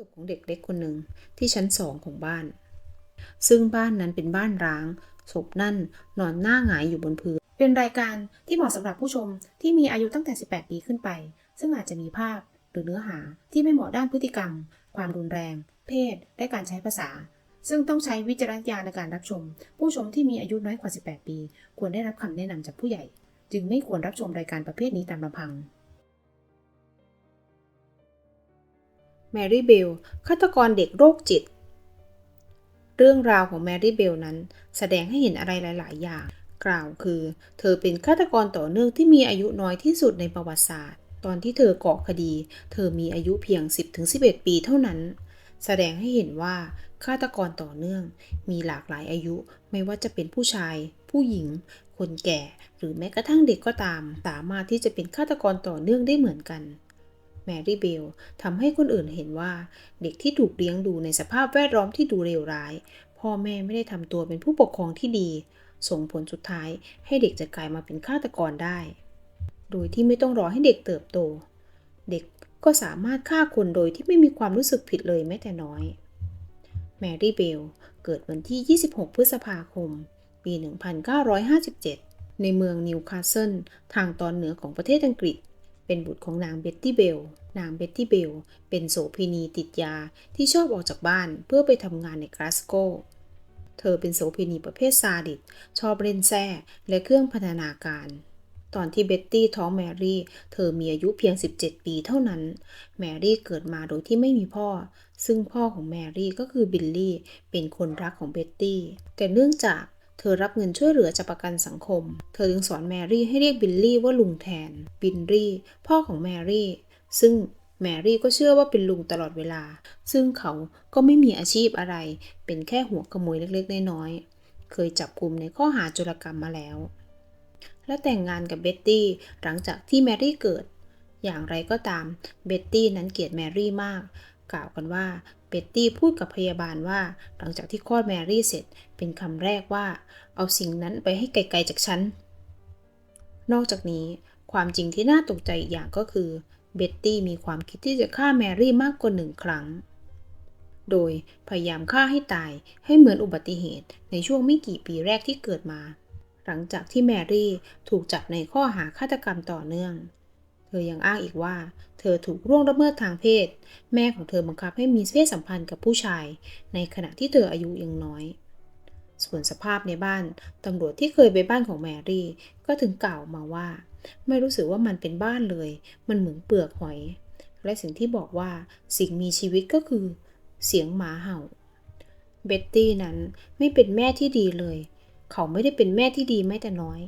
ศพของเด็กเล็กคนหนึ่งที่ชั้นสองของบ้าน ซึ่งบ้านนั้นเป็นบ้านร้าง ศพนั่นนอนหน้าหงายอยู่บนพื้น เป็นรายการที่เหมาะสำหรับผู้ชมที่มีอายุตั้งแต่ 18 ปีขึ้นไป ซึ่งอาจจะมีภาพหรือเนื้อหาที่ไม่เหมาะด้านพฤติกรรม ความรุนแรง เพศ และการใช้ภาษา ซึ่งต้องใช้วิจารณญาณในการรับชม ผู้ชมที่มีอายุน้อยกว่า 18 ปี ควรได้รับคำแนะนำจากผู้ใหญ่ จึงไม่ควรรับชมรายการประเภทนี้ตามลำพัง แมรี่เบลฆาตกรเด็กโรคจิต เรื่องราวของแมรี่เบลนั้นแสดงให้เห็นอะไรหลาย ๆ อย่าง กล่าวคือ เธอเป็นฆาตกรต่อเนื่องที่มีอายุน้อยที่สุดในประวัติศาสตร์ ตอนที่เธอก่อคดี เธอมีอายุเพียง 10-11 ปีเท่านั้น แสดงให้เห็นว่าฆาตกรต่อเนื่อง มีหลากหลายอายุไม่ว่าจะเป็นผู้ชาย ผู้หญิง คนแก่ หรือแม้กระทั่งเด็กก็ตาม สามารถที่จะเป็นฆาตกรต่อเนื่องได้เหมือนกัน แมรี่เบลทำให้คนอื่นเห็นว่า เด็กที่ถูกเลี้ยงดูในสภาพแวดล้อมที่ดูเลวร้าย พ่อแม่ไม่ได้ทำตัวเป็นผู้ปกครองที่ดี ส่งผลสุดท้ายให้เด็กจะกลายมาเป็นฆาตกรได้ โดยที่ไม่ต้องรอให้เด็กเติบโต เด็กก็สามารถฆ่าคนโดยที่ไม่มีความรู้สึกผิดเลยแม้แต่น้อย แมรี่เบลเกิดวันที่ 26 พฤษภาคม ปี 1957 ในเมืองนิวคาสเซิลทางตอนเหนือของประเทศอังกฤษ เป็นบุตรของนางเบ็ตตี้เบล นางเบ็ตตี้เบล เป็นโสเภณีติดยาที่ชอบออกจากบ้านเพื่อไปทำงานในกลาสโก เธอเป็นโสเภณีประเภทซาดิส ชอบเล่นแส้และเครื่องพันธนาการ ตอนที่เบ็ตตี้ท้องแมรี่ เธอมีอายุเพียง 17 ปีเท่านั้น แมรี่เกิดมาโดยที่ไม่มีพ่อ ซึ่งพ่อของแมรี่ก็คือบิลลี่ เป็นคนรักของเบ็ตตี้ แต่เนื่องจาก เธอรับเงินช่วยเหลือจากประกันสังคม เธอจึงสอนแมรี่ให้เรียกบิลลี่ว่าลุงแทน บิลลี่ พ่อของแมรี่ ซึ่งแมรี่ก็เชื่อว่าเป็นลุงตลอดเวลา ซึ่งเขาก็ไม่มีอาชีพอะไร เป็นแค่หัวขโมยเล็กๆ น้อยๆ เคยจับกลุ่มในข้อหาโจรกรรมมาแล้ว และแต่งงานกับเบ็ตตี้หลังจากที่แมรี่เกิด อย่างไรก็ตาม เบ็ตตี้นั้นเกลียดแมรี่มาก กล่าวกันว่า ตตี้พูดกับพยาบาลว่า หลังจากที่คลอดแมรี่เสร็จเป็นคำแรกว่า เอาสิ่งนั้นไปให้ไกลๆจากฉัน นอกจากนี้ความจริงที่น่าตกใจอีกอย่างก็คือ เบ็ตตี้มีความคิดที่จะฆ่าแมรี่มากกว่าหนึ่งครั้ง โดยพยายามฆ่าให้ตายให้เหมือนอุบัติเหตุในช่วงไม่กี่ปีแรกที่เกิดมา หลังจากที่แมรี่ถูกจับในข้อหาฆาตกรรมต่อเนื่อง เธอยังอ้างอีกว่า เธอถูกร่วงละเมิดทางเพศ แม่ของเธอบังคับให้มีเพศสัมพันธ์กับผู้ชาย ในขณะที่เธออายุยังน้อย ส่วนสภาพในบ้าน ตำรวจที่เคยไปบ้านของแมรี่ ก็ถึงกล่าวมาว่า ไม่รู้สึกว่ามันเป็นบ้านเลย มันเหมือนเปลือกหอย และสิ่งที่บอกว่าสิ่งมีชีวิตก็คือ เสียงหมาเห่า เบ็ตตี้นั้นไม่เป็นแม่ที่ดีเลย เขาไม่ได้เป็นแม่ที่ดีแม้แต่น้อย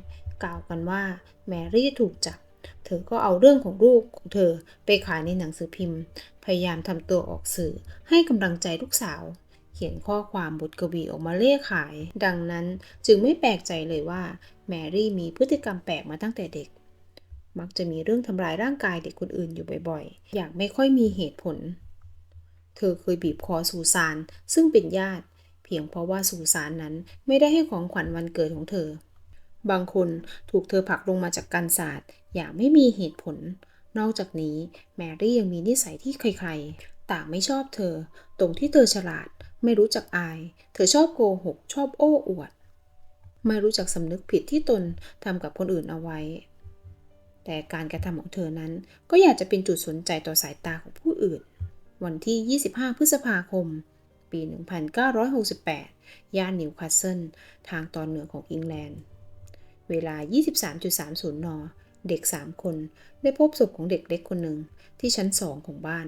กล่าวกันว่าแมรี่ถูกจับ เธอก็เอาเรื่องของลูกของเธอไปขายในหนังสือพิมพ์ พยายามทำตัวออกสื่อให้กำลังใจลูกสาว เขียนข้อความบทกวีออกมาเล่ขาย ดังนั้นจึงไม่แปลกใจเลยว่า แมรี่มีพฤติกรรมแปลกมาตั้งแต่เด็ก มักจะมีเรื่องทำร้ายร่างกายเด็กคนอื่นอยู่บ่อยๆ อย่างไม่ค่อยมีเหตุผล เธอเคยบีบคอซูซานซึ่งเป็นญาติ เพียงเพราะว่าซูซานนั้นไม่ได้ให้ของขวัญวันเกิดของเธอ บางคนถูกเธอผลักลงมาจากกันศาสตร์ อย่างไม่มีเหตุผล นอกจากนี้แมรี่ยังมีนิสัยที่ใครๆ ต่างไม่ชอบเธอ ตรงที่เธอฉลาด ไม่รู้จักอาย เธอชอบโกหก ชอบโอ้อวด ไม่รู้จักสำนึกผิดที่ตนทำกับคนอื่นเอาไว้ แต่การกระทำของเธอนั้น ก็อยากจะเป็นจุดสนใจต่อสายตาของผู้อื่น วันที่ 25 พฤษภาคม ปี 1968 ย่านนิวคาสเซิล ทางตอนเหนือของอังกฤษ เวลา 23.30 น เด็ก 3 คน ได้พบศพของเด็กเล็กคนหนึ่งที่ชั้นสองของบ้าน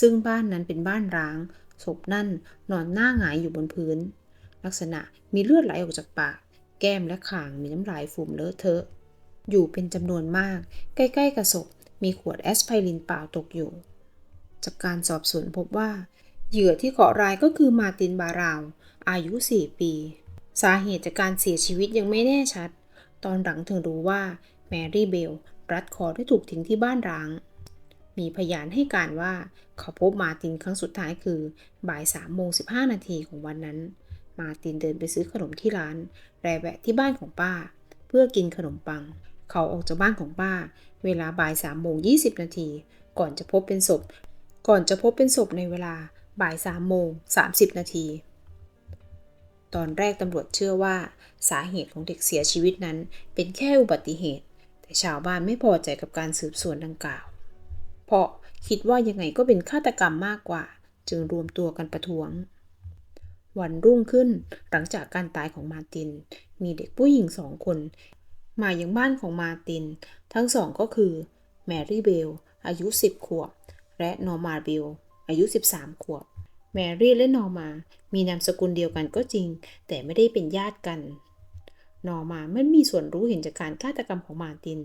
ซึ่งบ้านนั้นเป็นบ้านร้าง ศพนั่นนอนหน้าหงายอยู่บนพื้น ลักษณะมีเลือดไหลออกจากปาก แก้มและขางมีน้ำลายฟูมเลอะเทอะ อยู่เป็นจำนวนมาก ใกล้ๆกับศพมีขวดแอสไพรินเปล่าตกอยู่ จากการสอบสวนพบว่า เหยื่อที่เกาะรายก็คือมาตินบาราว อายุ 4 ปี สาเหตุจากการเสียชีวิตยังไม่แน่ชัด ตอนหลังถึงรู้ว่าแมรี่เบลรัดคอได้ถูกทิ้งที่บ้านร้าง มีพยานให้การว่าเขาพบมาตินครั้งสุดท้ายคือบ่าย3โมง15 นาทีของวันนั้น มาตินเดินไปซื้อขนมที่ร้านแวะที่บ้านของป้า เพื่อกินขนมปัง เขาออกจากบ้านของป้า เวลาบ่าย3โมง20 นาที ก่อนจะพบเป็นศพ ก่อนจะพบเป็นศพในเวลาบ่าย3โมง30 นาที ตอนแรกตำรวจเชื่อว่า สาเหตุของเด็กเสียชีวิตนั้น เป็นแค่อุบัติเหตุ แต่ชาวบ้านไม่พอใจกับการสืบสวนดังกล่าว เพราะคิดว่ายังไงก็เป็นฆาตกรรมมากกว่า จึงรวมตัวกันประท้วง วันรุ่งขึ้นหลังจากการตายของมาติน มีเด็กผู้หญิงสองคน มายังบ้านของมาติน ทั้งสองก็คือแมรี่เบลอายุ 10 ขวบ และนอร์มาเบลอายุ 13 ขวบ แมรี่และนอร์มา มีนามสกุลเดียวกันก็จริง แต่ไม่ได้เป็นญาติกัน นอร์มาไม่มีส่วนรู้เห็นจากการฆาตกรรมของมาติน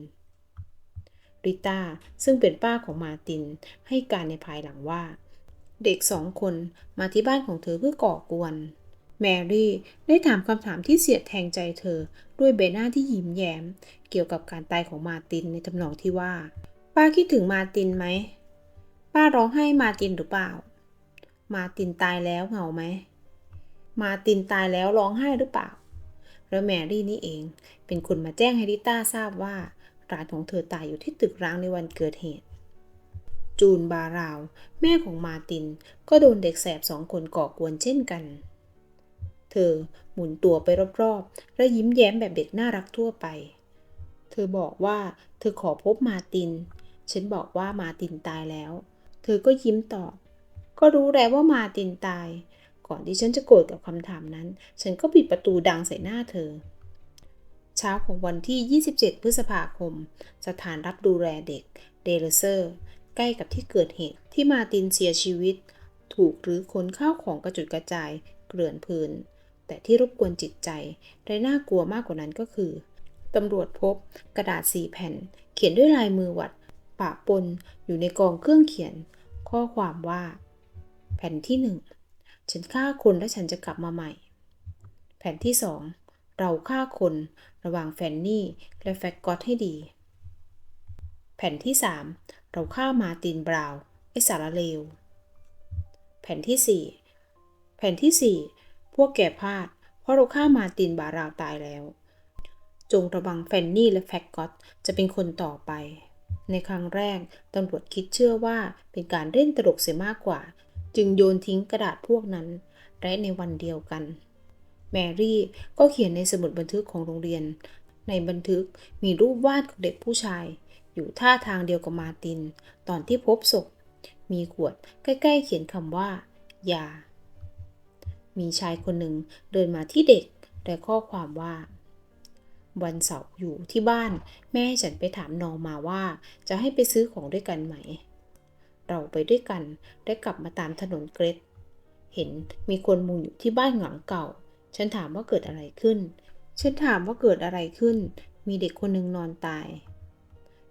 ริต้าซึ่งเป็นป้าของมาติน ให้การในภายหลังว่า เด็กสองคนมาที่บ้านของเธอเพื่อก่อกวน แมรี่ได้ถามคำถามที่เสียดแทงใจเธอด้วยใบหน้าที่ยิ้มแย้ม เกี่ยวกับการตายของมาตินในทำนองที่ว่า ป้าคิดถึงมาตินไหม ป้าร้องไห้มาตินหรือเปล่า มาตินตายแล้วเหงาไหม มาตินตายแล้วร้องไห้หรือเปล่า แล้วแมรี่นี่เอง เป็นคนมาแจ้งให้ริต้าทราบว่าร้านของเธอตายอยู่ที่ตึกร้างในวันเกิดเหตุ จูนบาราว แม่ของมาตินก็โดนเด็กแสบสองคนก่อกวนเช่นกัน เธอหมุนตัวไปรอบๆ และยิ้มแย้มแบบเด็กน่ารักทั่วไป เธอบอกว่าเธอขอพบมาติน ฉันบอกว่ามาตินตายแล้ว เธอก็ยิ้มตอบ ก็รู้แล้วว่ามาตินตาย ก่อนที่ฉันจะโกรธกับคำถามนั้น ฉันก็ปิดประตูดังใส่หน้าเธอ เช้าของวันที่ 27 พฤษภาคม สถานรับดูแลเด็ก เดลเซอร์ ใกล้กับที่เกิดเหตุที่มาตินเสียชีวิต ถูกหรือคนข้าวของกระจุดกระจาย เกลื่อนพื้น แต่ที่รบกวนจิตใจและน่ากลัวมากกว่านั้นก็คือตำรวจพบกระดาษสีแผ่น เขียนด้วยลายมือวัดปะปนอยู่ในกองเครื่องเขียน ข้อความว่า ผ่นที่หนึ่งฉันฆ่าคนและฉันจะกลับมาใหม่ แผ่นที่สองเราฆ่าคนระหว่างแฟนนี่และแฟกกอตให้ดี แผ่นที่สามเราฆ่ามาตินบราวน์ไอสารเลว แผ่นที่สี่แผ่นที่สี่พวกแกพลาด เพราะเราฆ่ามาตินบาราวตายแล้ว จงระวังแฟนนี่และแฟกกอตจะเป็นคนต่อไปในครั้งแรกตำรวจคิดเชื่อว่าเป็นการเล่นตลกเสียมากกว่า จึงโยนทิ้งกระดาษพวกนั้นและในวันเดียวกัน แมรี่ก็เขียนในสมุดบันทึกของโรงเรียน ในบันทึกมีรูปวาดของเด็กผู้ชาย อยู่ท่าทางเดียวกับมาติน ตอนที่พบศพ มีขวดใกล้ๆเขียนคำว่า ยา มีชายคนหนึ่งเดินมาที่เด็กและข้อความว่าวันเสาร์อยู่ที่บ้าน แม่ฉันไปถามนอมาว่า จะให้ไปซื้อของด้วยกันไหม เราไปด้วยกัน ได้กลับมาตามถนนเกรดเห็นมีคนมุงอยู่ที่บ้านหลังเก่า ฉันถามว่าเกิดอะไรขึ้น ฉันถามว่าเกิดอะไรขึ้น มีเด็กคนหนึ่งนอนตาย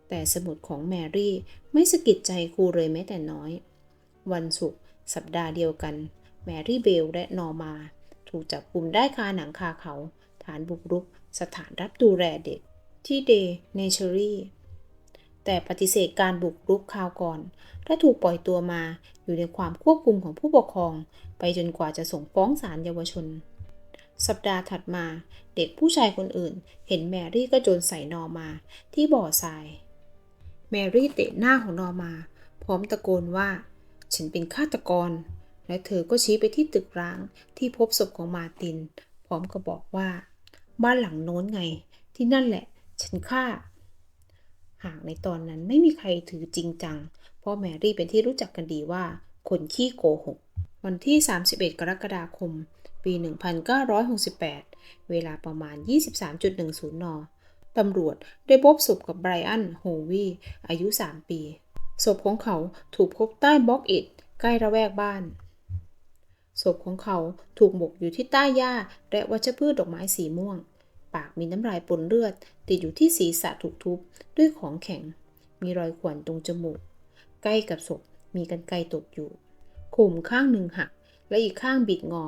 แต่สมุดของแมรี่ไม่สะกิดใจครูเลยแม้แต่น้อย วันศุกร์สัปดาห์เดียวกัน แมรี่เบลและนอมา ถูกจับกลุ่มได้คาหนังคาเขา ฐานบุกรุก สถานรับดูแลเด็ก ที่เดเนเชอรี่ แต่ปฏิเสธการบุกรุกคราวก่อน และถูกปล่อยตัวมาอยู่ในความควบคุมของผู้ปกครอง ไปจนกว่าจะส่งฟ้องศาลเยาวชน สัปดาห์ถัดมาเด็กผู้ชายคนอื่น เห็นแมรี่ก็โจนใส่นอมา ที่บ่อทราย แมรี่เตะหน้าของนอมา พร้อมตะโกนว่า ฉันเป็นฆาตกร และเธอก็ชี้ไปที่ตึกร้างที่พบศพของมาติน พร้อมกับบอกว่า บ้านหลังโน้นไง ที่นั่นแหละ ฉันฆ่า หากในตอนนั้นไม่มีใครถือจริงจัง เพราะแมรี่เป็นที่รู้จักกันดีว่าคนขี้โกหก วันที่ 31 กรกฎาคม ปี 1968 เวลาประมาณ 23.10 น ตำรวจได้พบศพกับไบรอัน โฮวีอายุ 3 ปี ศพของเขาถูกพบใต้บล็อกอิฐใกล้ระแวกบ้าน ศพของเขาถูกหมกอยู่ที่ใต้หญ้าและวัชพืชดอกไม้สีม่วง ปากมีน้ำลายปนเลือด ติดอยู่ที่ศีรษะถูกทุบด้วยของแข็ง มีรอยข่วนตรงจมูก ใกล้กับศพมีกันไกตกอยู่ข่มข้างหนึ่งหัก และอีกข้างบิดงอ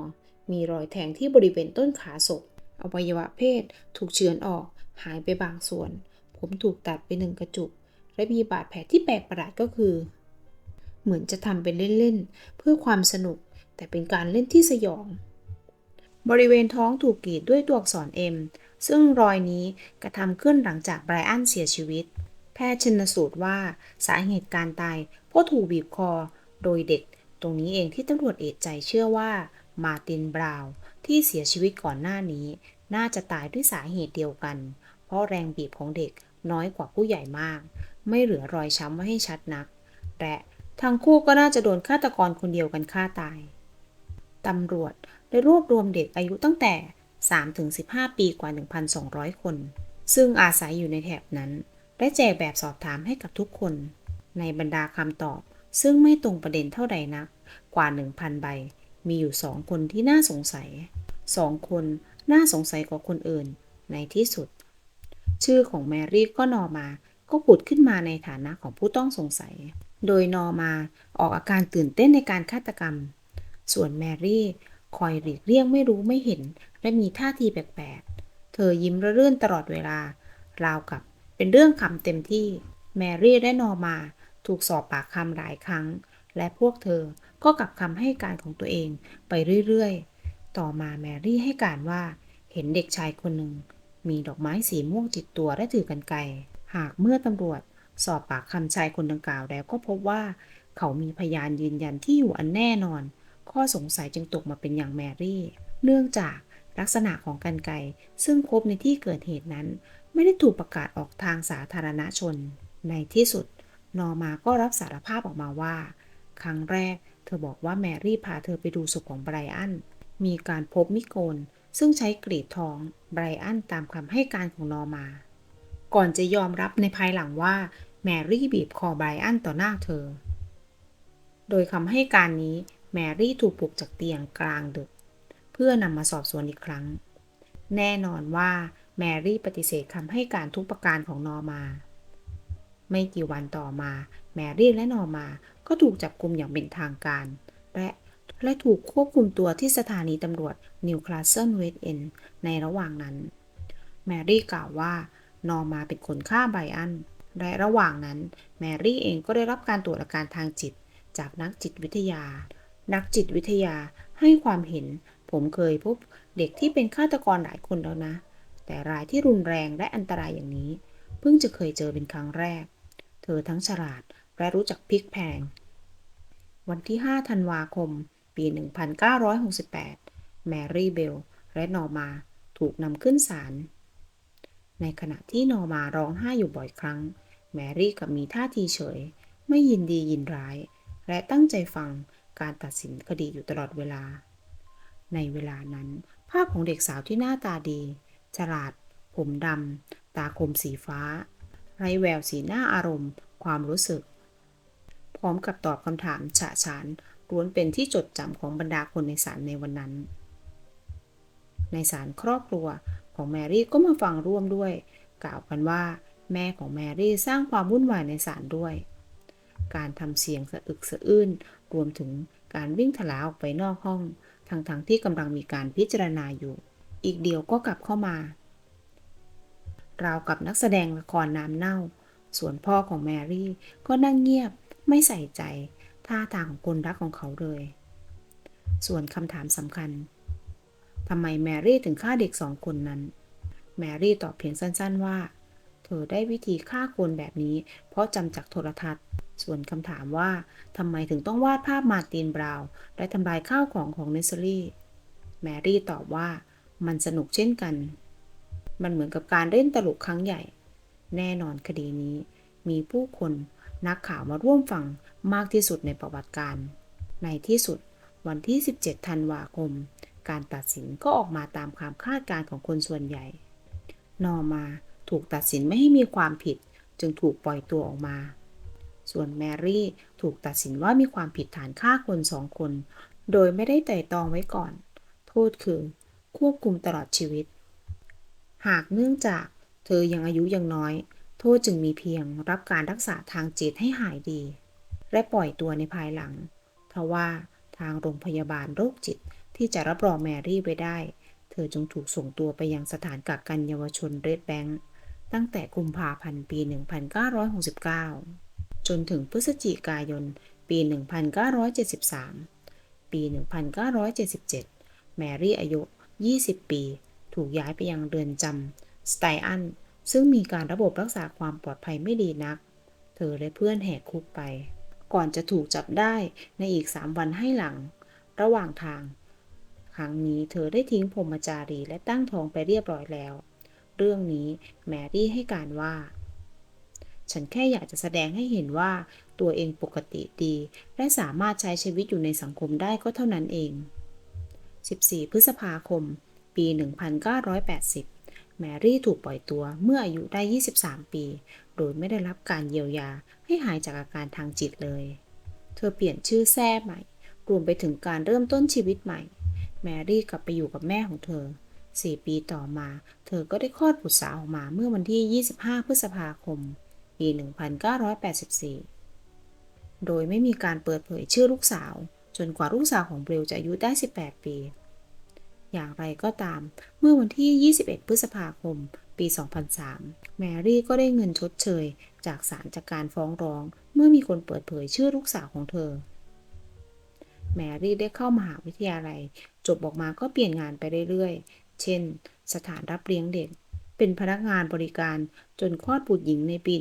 มีรอยแทงที่บริเวณต้นขาศพอวัยวะเพศถูกเฉือนออก หายไปบางส่วน ผมถูกตัดไปหนึ่งกระจุก และมีบาดแผลที่แปลกประหลาดก็คือ เหมือนจะทำเป็นเล่นๆ เพื่อความสนุก แต่เป็นการเล่นที่สยอง บริเวณท้องถูกกรีดด้วยตัวอักษร M ซึ่งรอยนี้กระทำขึ้นหลังจากไบรอันเสียชีวิต แพทย์ชนสูตรว่าสาเหตุการตายเพราะถูกบีบคอ โดยเด็ก ตรงนี้เองที่ตำรวจเอกใจเชื่อว่า มาตินบราว์ที่เสียชีวิตก่อนหน้านี้ น่าจะตายด้วยสาเหตุเดียวกัน เพราะแรงบีบของเด็กน้อยกว่าผู้ใหญ่มาก ไม่เหลือรอยช้ำไว้ให้ชัดนัก และทั้งคู่ก็น่าจะโดนฆาตกรคนเดียวกันฆ่าตายตำรวจได้รวบรวมเด็กอายุตั้งแต่ 3-15 ปีกว่า 1,200 คน ซึ่งอาศัยอยู่ในแถบนั้น ได้แจกแบบสอบถามให้กับทุกคน ในบรรดาคำตอบ ซึ่งไม่ตรงประเด็นเท่าใดนัก กว่า 1,000 ใบ มีอยู่สองคนที่น่าสงสัยสองคนน่าสงสัยกว่าคนอื่น ในที่สุด ชื่อของแมรี่ก็นอมา ก็ผุดขึ้นมาในฐานะของผู้ต้องสงสัย โดยนอมาออกอาการตื่นเต้นในการฆาตกรรม ส่วนแมรี่ คอยหลีกเลี่ยงไม่รู้ไม่เห็น และมีท่าทีแปลกๆ เธอยิ้มระรื่นตลอดเวลา ราวกับเป็นเรื่องคำเต็มที่ แมรี่และนอมาถูกสอบปากคำหลายครั้ง และพวกเธอก็กลับคำให้การของตัวเองไปเรื่อยๆ ต่อมาแมรี่ให้การว่าเห็นเด็กชายคนหนึ่ง มีดอกไม้สีม่วงติดตัวและถือกันไกหากเมื่อตำรวจสอบปากคำชายคนดังกล่าวแล้วก็พบว่า เขามีพยานยืนยันที่อยู่อันแน่นอน ข้อสงสัยจึงตกมาเป็นอย่างแมรี่ เนื่องจากลักษณะของกันไกซึ่งพบในที่เกิดเหตุนั้น ไม่ได้ถูกประกาศออกทางสาธารณชน ในที่สุด นอร์มาก็รับสารภาพออกมาว่า ครั้งแรก เธอบอกว่าแมรี่พาเธอไปดูศพของไบรอัน มีการพบมิโกน ซึ่งใช้กรีดท้องไบรอันตามคำให้การของนอร์มา ก่อนจะยอมรับในภายหลังว่าแมรี่บีบคอไบรอันต่อหน้าเธอ โดยคำให้การนี้ แมรี่ถูกปลุกจากเตียงกลางดึก เพื่อนำมาสอบสวนอีกครั้ง แน่นอนว่าแมรี่ปฏิเสธคำให้การทุกประการของนอร์มา ไม่กี่วันต่อมา แมรี่และนอร์มาก็ถูกจับกุมอย่างเป็นทางการ และและถูกควบคุมตัวที่สถานีตำรวจนิวคลาสเซิลเวสเอนในระหว่างนั้น แมรี่กล่าวว่านอร์มาเป็นคนฆ่าไบอัน และระหว่างนั้น แมรี่เองก็ได้รับการตรวจอาการทางจิตจากนักจิตวิทยา นักจิตวิทยาให้ความเห็น ผมเคยพบเด็กที่เป็นฆาตกรหลายคนแล้วนะ แต่รายที่รุนแรงและอันตรายอย่างนี้ เพิ่งจะเคยเจอเป็นครั้งแรก เธอทั้งฉลาดและรู้จักพลิกแพง วันที่ 5 ธันวาคม ปี 1968 แมรี่เบล และนอร์มาถูกนำขึ้นศาล ในขณะที่นอร์มาร้องไห้อยู่บ่อยครั้ง แมรี่กับมีท่าทีเฉย ไม่ยินดียินร้าย และตั้งใจฟัง การตัดสินคดีอยู่ตลอดเวลา ในเวลานั้น ภาพของเด็กสาวที่หน้าตาดี ฉลาด ผมดำ ตาคมสีฟ้า ไรแววสีหน้าอารมณ์ ความรู้สึก พร้อมกับตอบคำถามฉะฉานล้วนเป็นที่จดจำของบรรดาคนในศาลในวันนั้น ในศาลครอบครัวของแมรี่ก็มาฟังร่วมด้วย กล่าวกันว่า แม่ของแมรี่สร้างความวุ่นวายในศาลด้วย การทำเสียงสะอึกสะอื้น รวมถึงการวิ่งถลาออกไปนอกห้องทั้งๆทที่กำลังมีการพิจารณาอยู่ อีกเดียวก็กลับเข้ามา ราวกับนักแสดงละครน้ำเน่า ส่วนพ่อของแมรี่ก็นั่งเงียบไม่ใส่ใจ ท่าทางของคนรักของเขาเลย ส่วนคำถามสำคัญทำไมแมรี่ถึงฆ่าเด็กสองคนนั้น แมรี่ตอบเพียงสั้นๆว่า เธอได้วิธีฆ่าคนแบบนี้ เพราะจำจากโทรทัศน์ ส่วนคำถามว่าทำไมถึงต้องวาดภาพมาร์ตินบราวน์และทำลายข้าวของของเนสซอรี่ แมรี่ตอบว่ามันสนุกเช่นกัน มันเหมือนกับการเล่นตลกครั้งใหญ่ แน่นอนคดีนี้ มีผู้คนนักข่าวมาร่วมฟังมากที่สุดในประวัติการ ในที่สุดวันที่ 17 ธันวาคม การตัดสินก็ออกมาตามความคาดการณ์ของคนส่วนใหญ่ นอมาถูกตัดสินไม่ให้มีความผิด จึงถูกปล่อยตัวออกมา ส่วนแมรี่ถูกตัดสินว่ามีความผิดฐานฆ่าคนสองคน โดยไม่ได้ไต่ตองไว้ก่อน โทษคือ ควบคุมตลอดชีวิต หากเนื่องจากเธอยังอายุยังน้อย โทษจึงมีเพียงรับการรักษาทางจิตให้หายดี และปล่อยตัวในภายหลังทว่าทางโรงพยาบาลโรคจิตที่จะรับรองแมรี่ไว้ได้ เธอจึงถูกส่งตัวไปยังสถานกักกันเยาวชนเรดแบงค์ตั้งแต่กุมภาพันธ์ปี 1969 จนถึงพฤศจิกายน ปี 1973 ปี 1977 แมรี่อายุ 20 ปี ถูกย้ายไปยังเรือนจำสไตอัน ซึ่งมีการระบบรักษาความปลอดภัยไม่ดีนัก เธอและเพื่อนแหกคุกไป ก่อนจะถูกจับได้ในอีก 3 วันให้หลัง ระหว่างทาง ครั้งนี้เธอได้ทิ้งพรมจารีและตั้งท้องไปเรียบร้อยแล้ว เรื่องนี้แมรี่ให้การว่า ฉันแค่อยากจะแสดงให้เห็นว่าตัวเองปกติดี และสามารถใช้ชีวิตอยู่ในสังคมได้ก็เท่านั้นเอง 14 พฤษภาคม ปี 1980 แมรี่ถูกปล่อยตัวเมื่ออายุได้ 23 ปี โดยไม่ได้รับการเยียวยาให้หายจากอาการทางจิตเลย เธอเปลี่ยนชื่อแท้ใหม่ รวมไปถึงการเริ่มต้นชีวิตใหม่ แมรี่กลับไปอยู่กับแม่ของเธอ 4 ปีต่อมา เธอก็ได้คลอดบุตรสาวออกมาเมื่อวันที่ 25 พฤษภาคม ปี 1984 โดยไม่มีการเปิดเผยชื่อลูกสาว จนกว่าลูกสาวของเบลจะอายุได้ 18 ปี อย่างไรก็ตาม เมื่อวันที่ 21 พฤษภาคม ปี 2003 แมรี่ก็ได้เงินชดเชย จากศาลจากการฟ้องร้อง เมื่อมีคนเปิดเผยชื่อลูกสาวของเธอ แมรี่ได้เข้ามหาวิทยาลัย จบออกมาก็เปลี่ยนงานไปเรื่อยๆ เช่น สถานรับเลี้ยงเด็ก เป็นพนักงานบริการจนคลอดบุตรหญิงในปี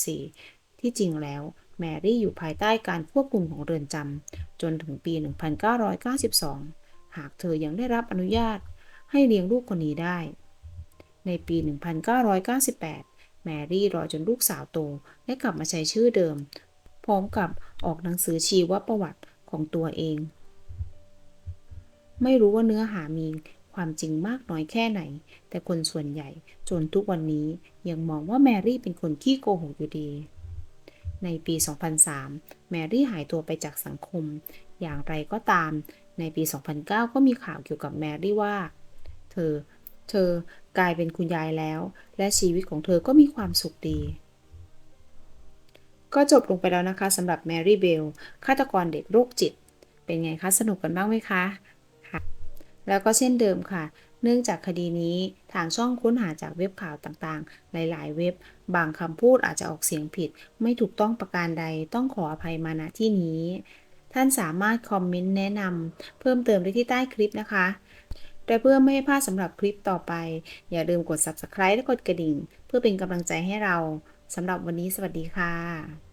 1984 ที่จริงแล้ว แมรี่อยู่ภายใต้การควบคุมของเรือนจำจนถึงปี 1992 หากเธอยังได้รับอนุญาตให้เลี้ยงลูกคนนี้ได้ ในปี 1998 แมรี่รอจนลูกสาวโตและกลับมาใช้ชื่อเดิม พร้อมกับออกหนังสือชีวประวัติของตัวเอง ไม่รู้ว่าเนื้อหามี ความจริงมากน้อยแค่ไหน แต่คนส่วนใหญ่จนทุกวันนี้ยังมองว่าแมรี่เป็นคนขี้โกหกอยู่ดี ในปี 2003 แมรี่หายตัวไปจากสังคม อย่างไรก็ตาม ในปี 2009 ก็มีข่าวเกี่ยวกับแมรี่ว่า เธอ เธอกลายเป็นคุณยายแล้ว และชีวิตของเธอก็มีความสุขดี ก็จบลงไปแล้วนะคะสำหรับแมรี่เบลฆาตกรเด็กโรคจิต เป็นไงคะ สนุกกันบ้างไหมคะค่ะ แล้วก็เช่นเดิมค่ะ เนื่องจากคดีนี้ทางช่องค้นหาจากเว็บข่าวต่างๆ หลาย ๆ เว็บ บางคำพูดอาจจะออกเสียงผิด ไม่ถูกต้องประการใดต้องขออภัยมาณที่นี้ ท่านสามารถคอมเมนต์แนะนำเพิ่มเติมได้ที่ใต้คลิปนะคะแต่เพื่อไม่ให้พลาดสำหรับคลิปต่อไป อย่าลืมกด subscribe และกดกระดิ่ง เพื่อเป็นกำลังใจให้เราสำหรับวันนี้สวัสดีค่ะ